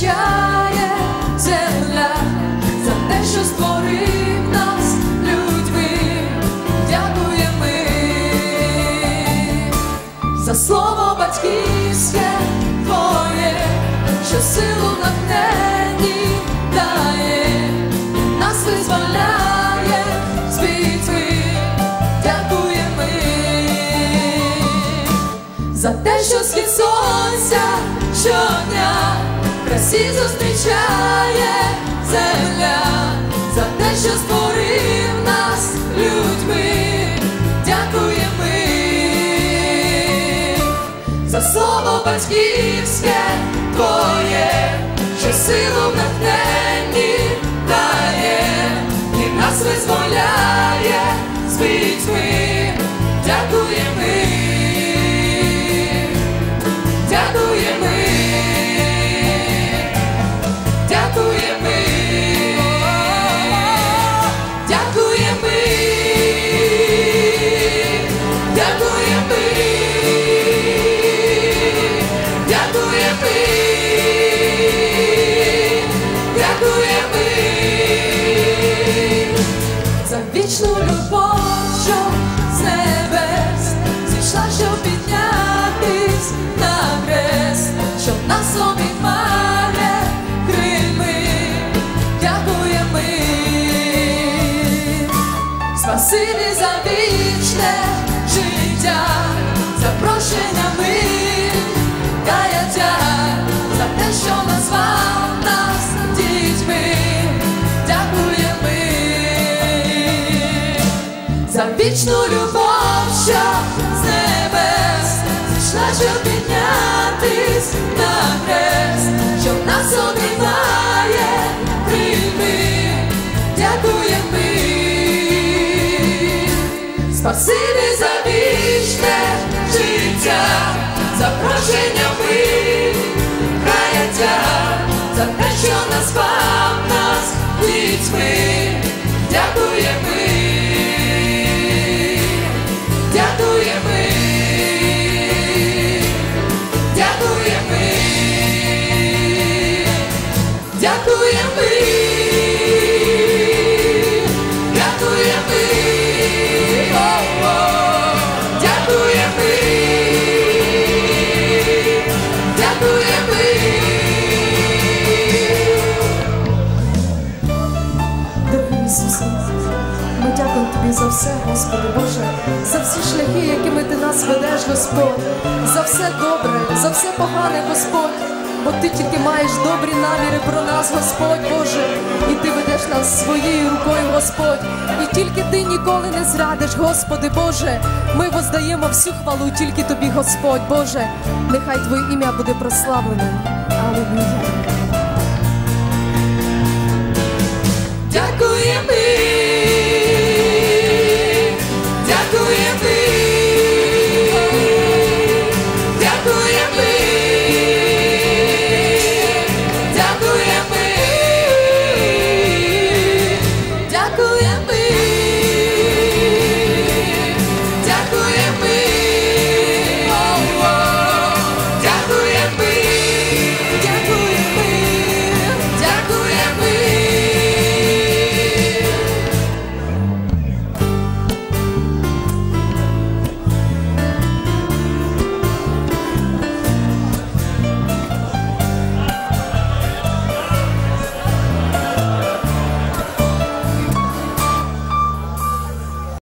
вибачає земля за те, що створив нас людьми, дякує ми за слово батьківське твоє, що силу натхнені дає, нас визволяє з битви, ми за те, що слід сонця щодня красі зустрічає. Земля, за те, що створив нас людьми, дякуємо ми за слово батьківське твоє, що силу натхненні дає, і нас визволяє Спасибі за вічне життя, за прощення ми, каяття, за те, що назвав дітьми, дякуємо ми. За вічну любов, що щоб піднятись на хрест, щоб нас обіймає крильми, дякуємо ми. Спасибі за вічне життя, за прощення ми, каяття, за те, що назвав нас дітьми, дякуємо Тобі за все, Господи Боже, за всі шляхи, якими Ти нас ведеш, Господь, за все добре, за все погане, Господь. Бо ти тільки маєш добрі наміри про нас, Господь Боже, і ти ведеш нас своєю рукою, Господь. І тільки ти ніколи не зрадиш, Господи Боже. Ми воздаємо всю хвалу тільки тобі, Господь Боже. Нехай Твоє ім'я буде прославлене. Аллилуйя.